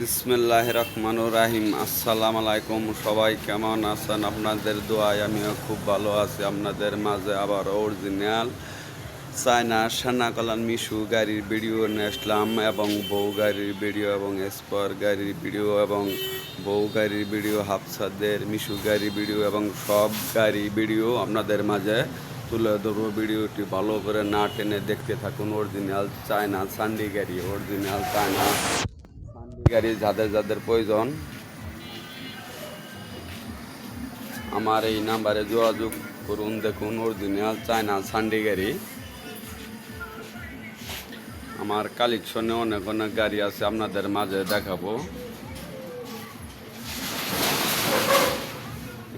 বিসমিল্লাহ রহমানুর রাহিম। আসসালাম আলাইকুম। সবাই কেমন আছেন? আপনাদের দোয়ায় আমিও খুব ভালো আছি। আপনাদের মাঝে আবার অরিজিনাল চায়না সানাকলান মিশু গাড়ির ভিডিও নিয়ে আসলাম এবং বউ গাড়ির ভিডিও এবং স্পর গাড়ির ভিডিও এবং বউ গাড়ির ভিডিও, হাফসাদের মিশু গাড়ির ভিডিও এবং সব গাড়ি ভিডিও আপনাদের মাঝে তুলে ধরবো। ভিডিওটি ভালো করে না টেনে দেখতে থাকুন। অরিজিনাল চায়না সান্ডি গাড়ি অরিজিনাল চায়না। গাড়ি যাদের যাদের প্রয়োজন, আমার এই নাম্বারে যোগাযোগ করুন, দেখুন, অরিজিনাল চায়না সান্ডি গাড়ি। আমার কালেকশনে অনেক অনেক গাড়ি আছে, আপনাদের মাঝে দেখাবো।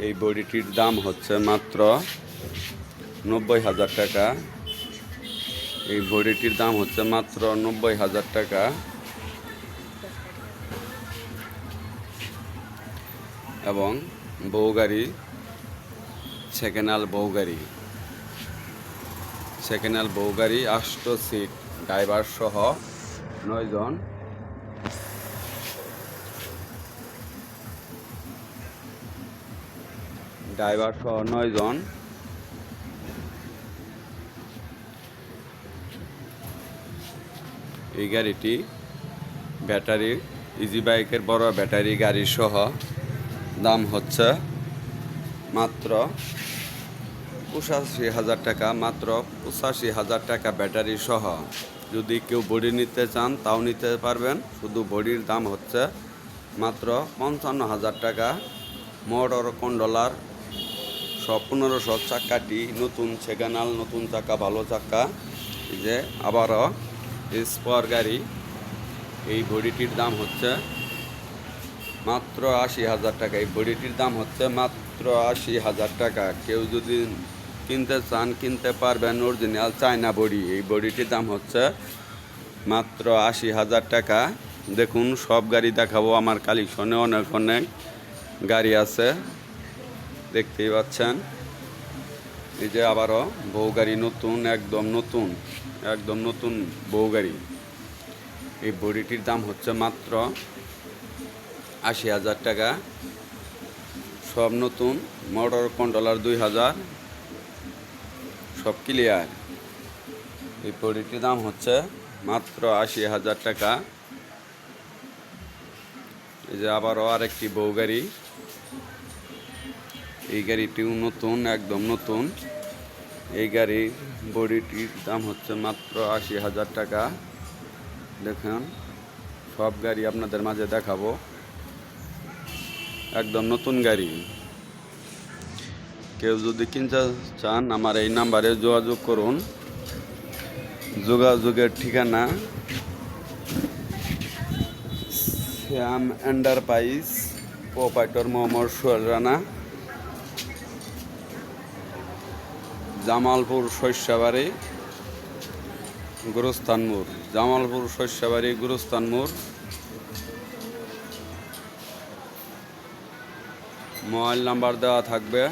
এই বডিটির দাম হচ্ছে মাত্র নব্বই হাজার টাকা। এই বডিটির দাম হচ্ছে মাত্র নব্বই হাজার টাকা। এবং বউ গাড়ি সেকেন্ড হ্যান্ড গাড়ি আষ্ট সিট, ড্রাইভার সহ নয়জন ড্রাইভার সহ নয়জন এই গাড়িটি ব্যাটারি, ইজি বাইকের বড় ব্যাটারি গাড়ি সহ দাম হচ্ছে মাত্র পঁচাশি হাজার টাকা, মাত্র পঁচাশি হাজার টাকা ব্যাটারি সহ। যদি কেউ বডি নিতে চান, তাও নিতে পারবেন। শুধু বডির দাম হচ্ছে মাত্র পঞ্চান্ন হাজার টাকা। মোটর কন্ডলার সব পনেরোশো চাকাটি, নতুন সেগানাল নতুন চাকা, ভালো চাকা। যে আবারও স্পর গাড়ি, এই বডিটির দাম হচ্ছে মাত্র আশি হাজার টাকা। এই বডিটির দাম হচ্ছে মাত্র আশি হাজার টাকা। কেউ যদি কিনতে চান, কিনতে পারবেন অরিজিনাল চায়না বডি। এই বডিটির দাম হচ্ছে মাত্র আশি হাজার টাকা। দেখুন, সব গাড়ি দেখাবো। আমার কালেকশনে অনেক অনেক গাড়ি আছে। দেখতেই পাচ্ছেন। এই যে আবারও বউ গাড়ি নতুন, একদম নতুন একদম নতুন বউ গাড়ি। এই বডিটির দাম হচ্ছে মাত্র আশি হাজার টাকা। সব নতুন মোটর কন্ট্রোলার দুই হাজার। সব ক্লিয়ার এই বডিটির দাম হচ্ছে মাত্র আশি হাজার টাকা। এই যে আবারও আরেকটি বউ গাড়ি। এই গাড়িটিও নতুন, একদম নতুন। এই গাড়ির বডিটির দাম হচ্ছে মাত্র আশি হাজার টাকা। দেখেন, সব গাড়ি আপনাদের মাঝে দেখাবো। একদম নতুন গাড়ি। কেউ যদি কিনতে চান, আমার এই নাম্বারে যোগাযোগ করুন। যোগাযোগের ঠিকানা শ্যাম এন্টারপ্রাইজ, প্রোপাইটর মোহাম্মদ সোহেল রানা, জামালপুর শস্যাবাড়ি গুরুস্থান মোড় জামালপুর শস্যাবাড়ি গুরুস্থান মোবাইল নাম্বার দেওয়া থাকবে।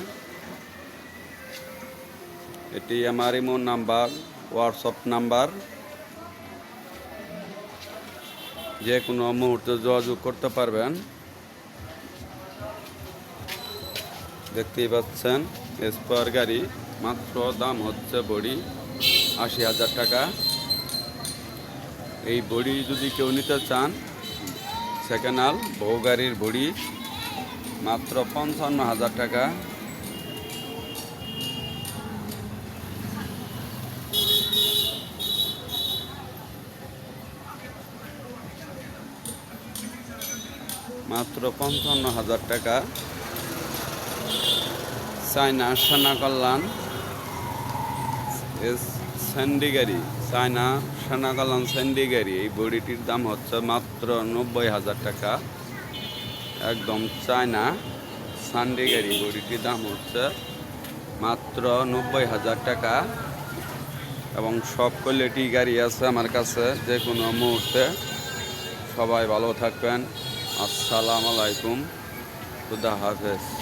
এটি আমার ইমো নাম্বার, হোয়াটসঅ্যাপ নাম্বার। যে কোনো মুহূর্তে যোগাযোগ করতে পারবেন। দেখতেই পাচ্ছেন স্পার গাড়ি মাত্র দাম হচ্ছে বড়ি আশি হাজার টাকা। এই বড়ি যদি কেউ নিতে চান সেকেন্ড হাল বউ গাড়ির বড়ি। মাত্র পঞ্চান্ন হাজার টাকা। মাত্র পঞ্চান্ন হাজার টাকা। China Sana Kalyan. S Sandy গাড়ি, চায়না সানা কল্যাণ স্যান্ডি গাড়ি, এই বডিটির দাম হচ্ছে মাত্র নব্বই হাজার টাকা। একদম চায়না সানডে গাড়ি বডিটির দাম হচ্ছে মাত্র নব্বই হাজার টাকা। এবং সব কোয়ালিটি গাড়ি আছে আমার কাছে যে কোনো মুহূর্তে। সবাই ভালো থাকবেন। আসসালামু আলাইকুম। খুদা হাফেজ।